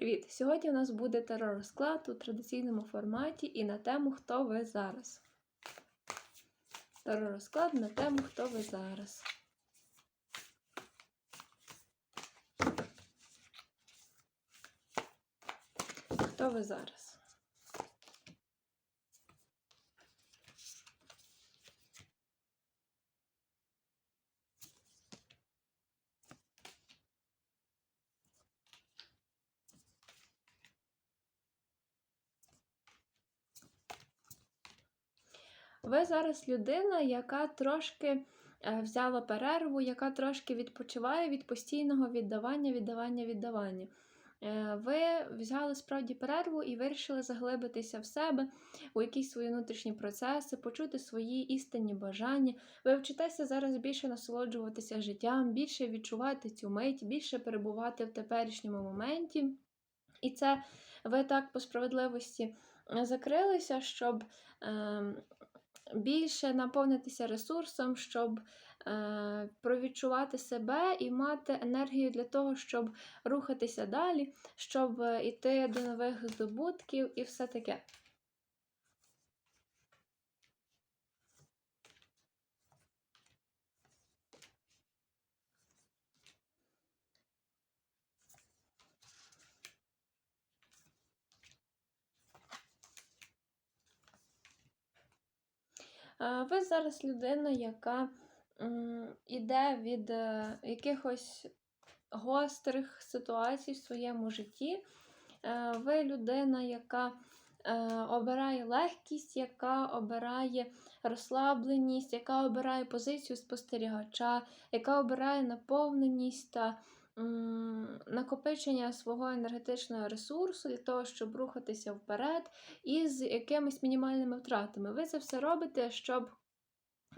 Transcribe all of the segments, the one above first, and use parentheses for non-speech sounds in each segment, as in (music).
Привіт! Сьогодні у нас буде терор-розклад у традиційному форматі і на тему Хто ви зараз. Терор-розклад на тему Хто ви зараз. Хто ви зараз? Ви зараз людина, яка трошки е, взяла перерву, яка трошки відпочиває від постійного віддавання, віддавання, віддавання. Е, Ви взяли справді перерву і вирішили заглибитися в себе, у якісь свої внутрішні процеси, почути свої істинні бажання. Ви вчитеся зараз більше насолоджуватися життям, більше відчувати цю мить, більше перебувати в теперішньому моменті. І це ви так по справедливості е, закрилися, щоб. Ем, більше наповнитися ресурсом, щоб е, провідчувати себе і мати енергію для того, щоб рухатися далі, щоб йти до нових здобутків і все таке. Е, Ви зараз людина, яка йде від е, якихось гострих ситуацій в своєму житті. Е, ви людина, яка обирає легкість, яка обирає розслабленість, яка обирає позицію спостерігача, яка обирає наповненість та накопичення свого енергетичного ресурсу для того, щоб рухатися вперед із якимись мінімальними втратами. Ви це все робите, щоб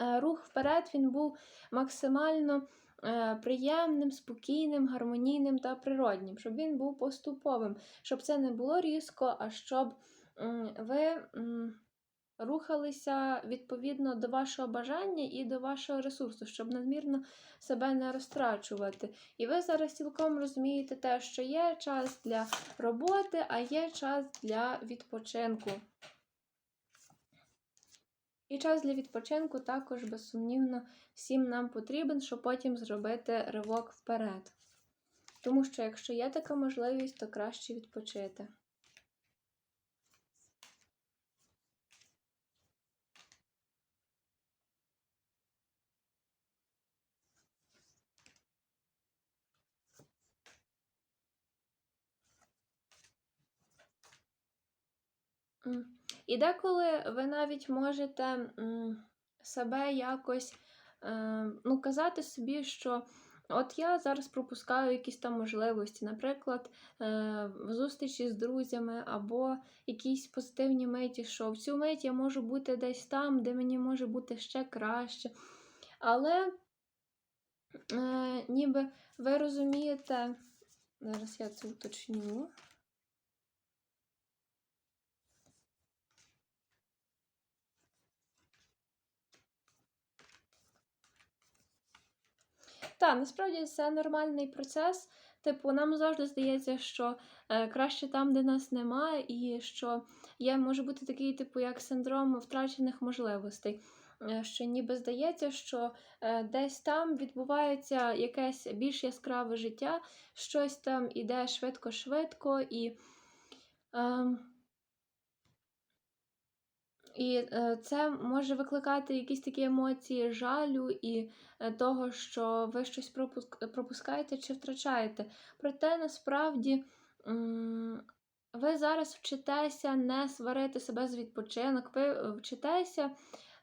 е, рух вперед він був максимально е, приємним, спокійним, гармонійним та природнім, щоб він був поступовим, щоб це не було різко, а щоб ви рухалися відповідно до вашого бажання і до вашого ресурсу, щоб надмірно себе не розтрачувати. І ви зараз цілком розумієте те, що є час для роботи, а є час для відпочинку. І час для відпочинку також, безсумнівно, всім нам потрібен, щоб потім зробити ривок вперед. Тому що, якщо є така можливість, то краще відпочити. І деколи ви навіть можете себе якось е, ну, казати собі, що от я зараз пропускаю якісь там можливості, наприклад, е, зустрічі з друзями або якісь позитивні миті, що в цю мить я можу бути десь там, де мені може бути ще краще. Але е, ніби ви розумієте, зараз я це уточню. Так, насправді це нормальний процес. Типу, нам завжди здається, що е, краще там, де нас немає, і що є, може бути такий, типу, як синдром втрачених можливостей. Е, що ніби здається, що е, десь там відбувається якесь більш яскраве життя, щось там іде швидко-швидко і. Е, і е, це може викликати якісь такі емоції жалю і е, того, що ви щось пропускаєте чи втрачаєте. Проте насправді ви зараз вчитеся не сварити себе з відпочинок, ви е, вчитеся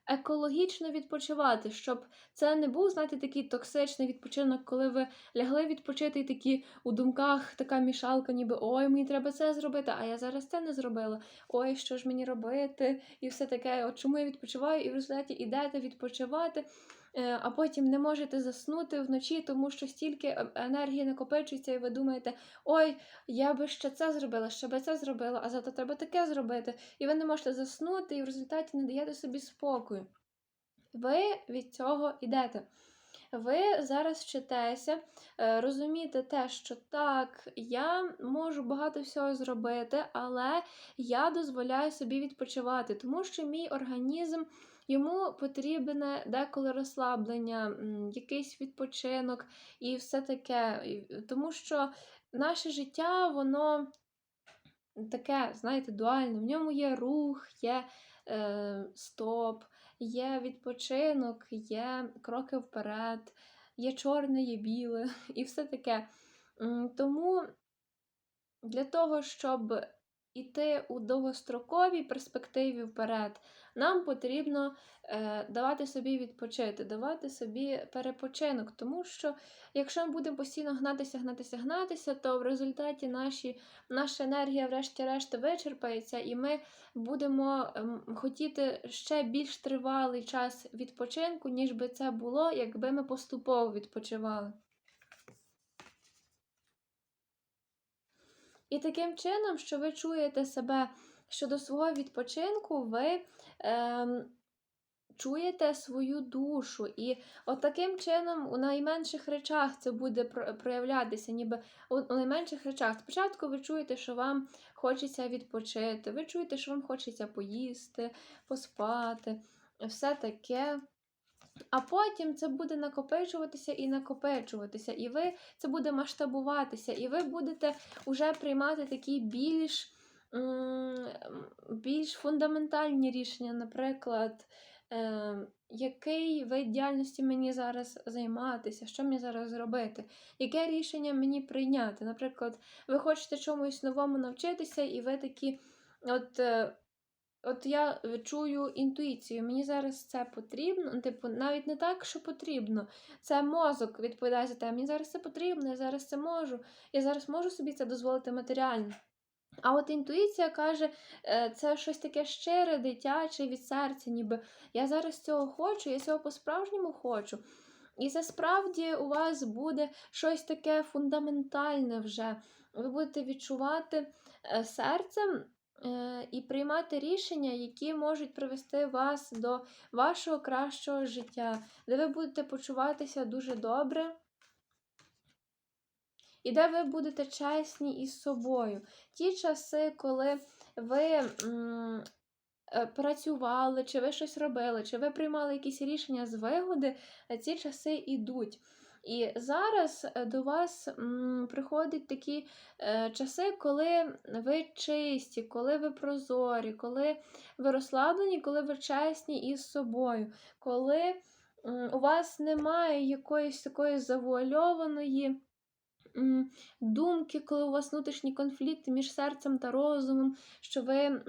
екологічно відпочивати, щоб це не був, знаєте, такий токсичний відпочинок, коли ви лягли відпочити і такі у думках така мішалка, ніби ой, мені треба це зробити, а я зараз це не зробила. Ой, що ж мені робити? І все таке, от чому я відпочиваю, і в результаті ідете відпочивати. Е, а потім не можете заснути вночі, тому що стільки е, енергії накопичується, і ви думаєте, ой, я би ще це зробила, ще би це зробила, а завтра треба таке зробити. І ви не можете заснути, і в результаті не даєте собі спокою. Ви від цього йдете. Ви зараз вчитеся е, розуміти те, що так, я можу багато всього зробити, але я дозволяю собі відпочивати, тому що мій організм. Йому потрібне деколи розслаблення, якийсь відпочинок і все таке. Тому що наше життя, воно таке, знаєте, дуальне. В ньому є рух, є е, стоп, є відпочинок, є кроки вперед, є чорне, є біле (laughs) і все таке. Тому для того, щоб іти у довгостроковій перспективі вперед, нам потрібно е, давати собі відпочити, давати собі перепочинок. Тому що, якщо ми будемо постійно гнатися, гнатися, гнатися, то в результаті наші, наша енергія, врешті-решт, вичерпається, і ми будемо е, хотіти ще більш тривалий час відпочинку, ніж би це було, якби ми поступово відпочивали. І таким чином, що ви чуєте себе щодо свого відпочинку, ви е, чуєте свою душу. І от таким чином у найменших речах це буде проявлятися, ніби у найменших речах. Спочатку ви чуєте, що вам хочеться відпочити, ви чуєте, що вам хочеться поїсти, поспати, все таке. А потім це буде накопичуватися і накопичуватися, і ви це буде масштабуватися, і ви будете вже приймати такі більш більш фундаментальні рішення, наприклад, е, який вид діяльності мені зараз займатися, що мені зараз зробити, яке рішення мені прийняти. Наприклад, ви хочете чомусь новому навчитися, і ви такі, от е, От я е, чую інтуїцію, мені зараз це потрібно. Ну, типу, навіть не так, що потрібно. Це мозок відповідає за те, мені зараз це потрібно, я зараз це можу, я зараз можу собі це дозволити матеріально. А от інтуїція каже, е, це щось таке щире, дитяче від серця, ніби я зараз цього хочу, я цього по-справжньому хочу. І це справді у вас буде щось таке фундаментальне вже. Ви будете відчувати е, серцем і приймати рішення, які можуть привести вас до вашого кращого життя, де ви будете почуватися дуже добре. І де ви будете чесні із собою. Ті часи, коли ви м, е, працювали, чи ви щось робили, чи ви приймали якісь рішення з вигоди, ці часи йдуть. І зараз е, до вас приходять такі е, часи, коли ви чисті, коли ви прозорі, коли ви розслаблені, коли ви чесні із собою, коли у вас немає якоїсь такої завуальованої. Думки, коли у вас внутрішні конфлікти між серцем та розумом, що ви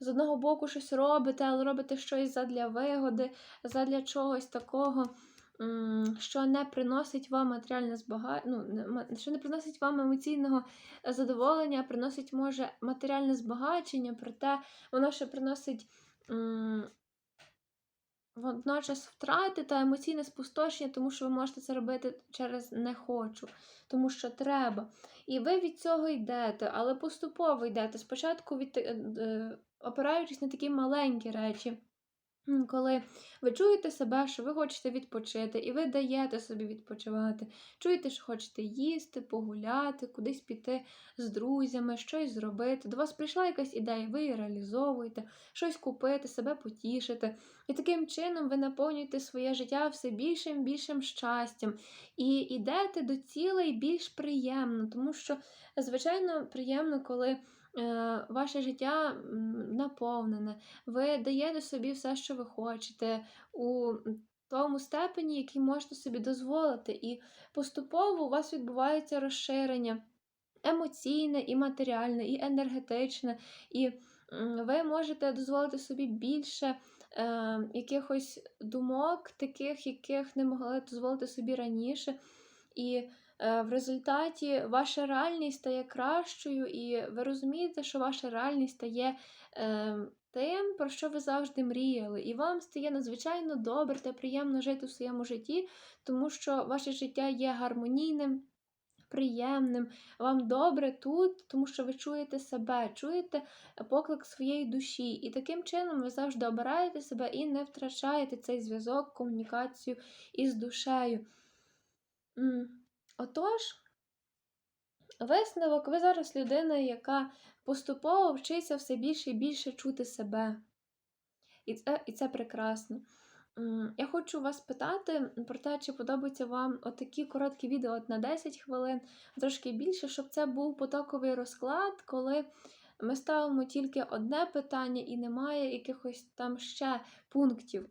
з одного боку щось робите, але робите щось задля вигоди, задля чогось такого що не приносить вам матеріальне збагачення, ну, що не приносить вам емоційного задоволення, приносить, може, матеріальне збагачення, проте воно ще приносить водночас втрати та емоційне спустошення, тому що ви можете це робити через не хочу, тому що треба. І ви від цього йдете, але поступово йдете. Спочатку від, е, е, опираючись на такі маленькі речі. Коли ви чуєте себе, що ви хочете відпочити, і ви даєте собі відпочивати, чуєте, що хочете їсти, погуляти, кудись піти з друзями, щось зробити. До вас прийшла якась ідея, ви її реалізовуєте, щось купити, себе потішити. І таким чином ви наповнюєте своє життя все більшим більшим щастям. І йдете до цілей більш приємно, тому що, звичайно, приємно, коли. Е, ваше життя наповнене, ви даєте собі все, що ви хочете, у тому степені, який можете собі дозволити. І поступово у вас відбувається розширення емоційне, і матеріальне, і енергетичне, і ви можете дозволити собі більше. Е, якихось думок, таких, яких не могли дозволити собі раніше. І в результаті ваша реальність стає кращою, і ви розумієте, що ваша реальність стає е, тим, про що ви завжди мріяли. І вам стає надзвичайно добре та приємно жити у своєму житті, тому що ваше життя є гармонійним. приємним, вам добре тут, тому що ви чуєте себе, чуєте поклик своєї душі. І таким чином ви завжди обираєте себе і не втрачаєте цей зв'язок, комунікацію із душею. Отож, висновок, ви зараз людина, яка поступово вчиться все більше і більше чути себе. І це, і це прекрасно. Я хочу вас питати про те, чи подобаються вам отакі короткі відео от на 10 хвилин, трошки більше, щоб це був потоковий розклад, коли ми ставимо тільки одне питання і немає якихось там ще пунктів.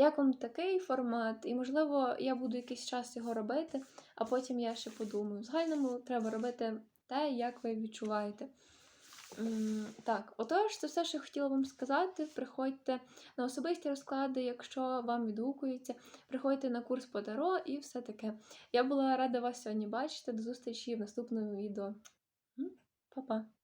Як вам такий формат? І, можливо, я буду якийсь час його робити, а потім я ще подумаю. В загальному треба робити те, як ви відчуваєте. Так, отож, це все, що я хотіла вам сказати. Приходьте на особисті розклади, якщо вам відгукується. Приходьте на курс по Таро і все таке. Я була рада вас сьогодні бачити. До зустрічі в наступному відео. Па-па!